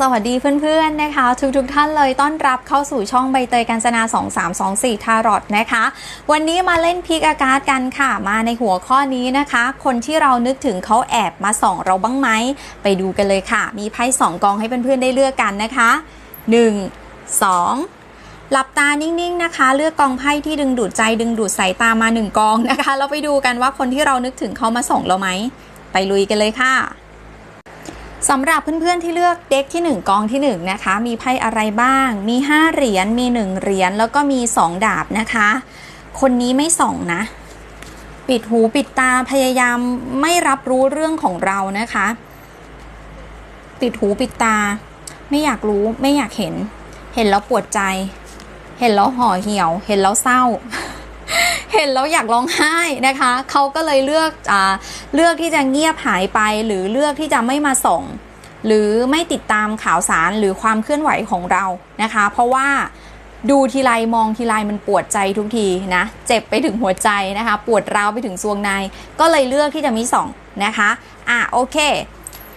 สวัสดีเพื่อนๆนะคะ ทุกๆทท่านเลยต้อนรับเข้าสู่ช่องใบเตยกัญจนา 2324 ทารอตนะคะ วันนี้มาเล่นพิกอากาศกันค่ะ มาในหัวข้อนี้นะคะ คนที่เรานึกถึงเขาแอบมาส่องเราบ้างไหม ไปดูกันเลยค่ะ มีไพ่สองกองให้เพื่อนๆได้เลือกกันนะคะ 1 2หลับตานิ่งๆนะคะ เลือกกองไพ่ที่ดึงดูดใจดึงดูดสายตามาหนึ่งกองนะคะ เราไปดูกันว่าคนที่เรานึกถึงเขามาส่องเราไหม ไปลุยกันเลยค่ะ สำหรับเพื่อนๆที่เลือกเด็กที่ 1 กองที่ 1 นะคะ มีไพ่อะไรบ้าง มี 5 เหรียญมี 1 เหรียญแล้วก็มี 2 ดาบนะคะ คนนี้ไม่ส่องนะ ปิดหูปิดตาพยายามไม่รับรู้เรื่องของเรานะคะ ปิดหูปิดตา ไม่อยากรู้ไม่อยากเห็น เห็นแล้วปวดใจ เห็นแล้วห่อเหี่ยว เห็นแล้วเศร้า เห็นแล้วอยากร้องไห้นะคะเขาก็เลยเลือกอเลือกที่จะเงียบหายไป หรือเลือกที่จะไม่มาส่ง หรือไม่ติดตามข่าวสารหรือความเคลื่อนไหวของเรานะคะ เพราะว่าดูทีไรมองทีไรมันปวดใจทุกทีนะเจ็บไปถึงหัวใจนะคะ ปวดร้าวไปถึงซวงใน ก็เลยเลือกที่จะม่ส่องนะคะ อะโอเค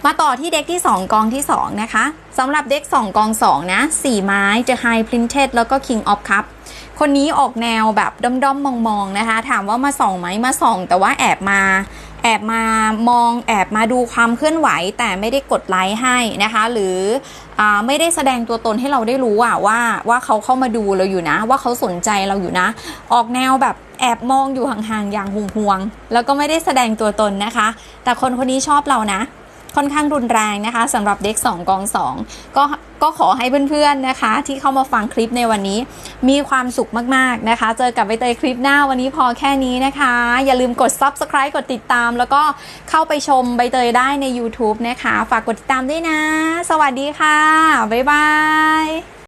มาต่อที่เด็กที่ 2 กองที่ 2 นะคะสำหรับเด็ก 2 กอง 2 นะ 4 ไม้ The High Printed แล้วก็ King of Cup คนนี้ออกแนวแบบด้อมๆมองๆนะคะ ถามว่ามาส่องไหมมาส่อง แต่ว่าแอบมาแอบมามองแอบมาดูความเคลื่อนไหว แต่ไม่ได้กดไลค์ให้นะคะ หรืออไม่ได้แสดงตัวตนให้เราได้รู้อะว่าว่าเขาเข้ามาดูเราอยู่นะ ว่าเขาสนใจเราอยู่นะ ออกแนวแบบแอบมองอยู่ห่างๆอย่างห่วงๆแล้วก็ไม่ได้แสดงตัวตนนะคะ แต่คนคนนี้ชอบเรานะ ค่อนข้างรุนแรงนะคะสำหรับเด็ก 2 กอง 2 ก็ก็ขอให้เพื่อนๆนะคะ ที่เข้ามาฟังคลิปในวันนี้ มีความสุขมากๆนะคะ เจอกับใบเตยคลิปหน้าวันนี้พอแค่นี้นะคะ อย่าลืมกด subscribe กดติดตาม แล้วก็เข้าไปชมใบเตยได้ใน YouTube นะคะ ฝากกดติดตามด้วยนะ สวัสดีค่ะ บ๊ายบาย